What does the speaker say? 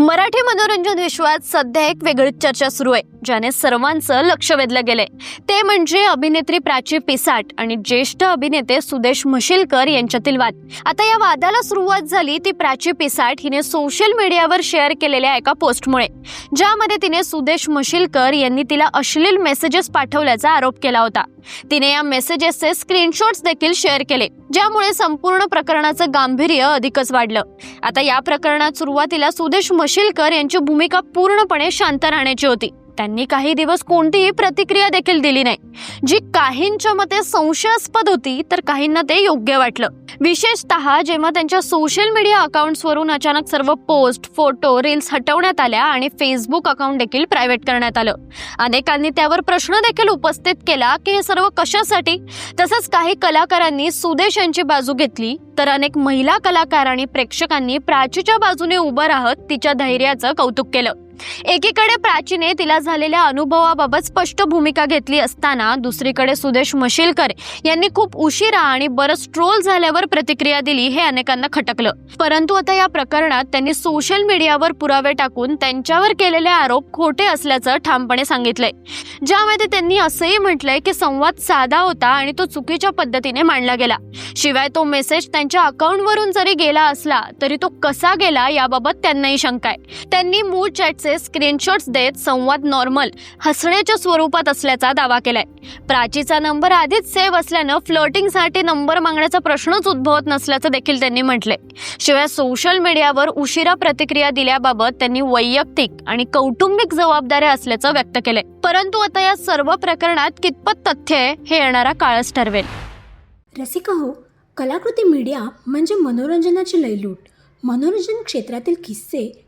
मराठी मनोरंजन विश्वात सध्या एक वेगळीच चर्चा सुरू आहे ज्याने सर्वांचं लक्ष वेधलं गेलंय. ते म्हणजे अभिनेत्री प्राची पिसाट आणि ज्येष्ठ अभिनेते सुदेश म्हशीलकर यांच्यातील वाद. आता या वादाला सुरुवात झाली ती प्राची पिसाट हिने सोशल मीडियावर शेअर केलेल्या एका पोस्टमुळे. ज्यामध्ये तिने सुदेश म्हशीलकर यांनी तिला अश्लील मेसेजेस पाठवल्याचा आरोप केला होता. तिने या मेसेजेसचे स्क्रीनशॉट्स देखील शेअर केले. ज्यामुळे संपूर्ण प्रकरणाचं गांभीर्य अधिकच वाढलं. आता या प्रकरणात सुरुवातीला सुदेश मशिलकर यांची भूमिका पूर्णपणे शांत राहण्याची होती. त्यांनी काही दिवस कोणतीही प्रतिक्रिया देखील दिली नाही. जी काहींच्या मते संशयास्पद होती तर काहींना ते योग्य वाटलं. विशेषतः जेव्हा त्यांच्या सोशल मीडिया अकाउंट्सवरून अचानक सर्व पोस्ट फोटो रील्स हटवण्यात आल्या आणि फेसबुक अकाउंट देखील प्रायव्हेट करण्यात आलं. अनेकांनी त्यावर प्रश्न देखील उपस्थित केला की हे सर्व कशासाठी? तसंच काही कलाकारांनी सुदेश यांची बाजू घेतली तर अनेक महिला कलाकार आणि प्रेक्षकांनी प्राचीच्या बाजूने उभं राहत तिच्या धैर्याचं कौतुक केलं. एकीकडे प्राचीने तिला झालेल्या अनुभवाबाबत स्पष्ट भूमिका घेतली असताना दुसरीकडे सुदेश मशिलकर यांनी खूप उशिरा आणि बरंच ट्रोल झाल्यावर प्रतिक्रिया दिली हे अनेकांना खटकलं. परंतु आता या प्रकरणात त्यांनी सोशल मीडियावर पुरावे टाकून त्यांच्यावर केलेले आरोप खोटे असल्याचं ठामपणे सांगितलंय. ज्यामध्ये त्यांनी असंही म्हटलंय की संवाद साधा होता आणि तो चुकीच्या पद्धतीने मांडला गेला. शिवाय तो मेसेज त्यांच्या अकाउंटवरून जरी गेला असला तरी तो कसा गेला याबाबत त्यांनाही शंका आहे. त्यांनी मूळ चॅटचे स्क्रीनशॉट्स देत संवाद नॉर्मल हसण्याच्या स्वरूपात असल्याचा दावा केलाय. प्राचीचा नंबर आधीच सेव्ह असल्यानं फ्लोटिंगसाठी नंबर मागण्याचा प्रश्नच उद्भवत नसल्याचं देखील त्यांनी म्हटले शिवाय सोशल मीडियावर उशिरा प्रतिक्रिया दिल्याबाबत त्यांनी वैयक्तिक आणि कौटुंबिक जबाबदाऱ्या असल्याचं व्यक्त केलंय. परंतु आता या सर्व प्रकरणात कितपत तथ्य आहे हे येणारा काळच ठरवेल. रसिका हो कलाकृती मीडिया म्हणजे मनोरंजनाची लयलूट. मनोरंजन क्षेत्रातील किस्से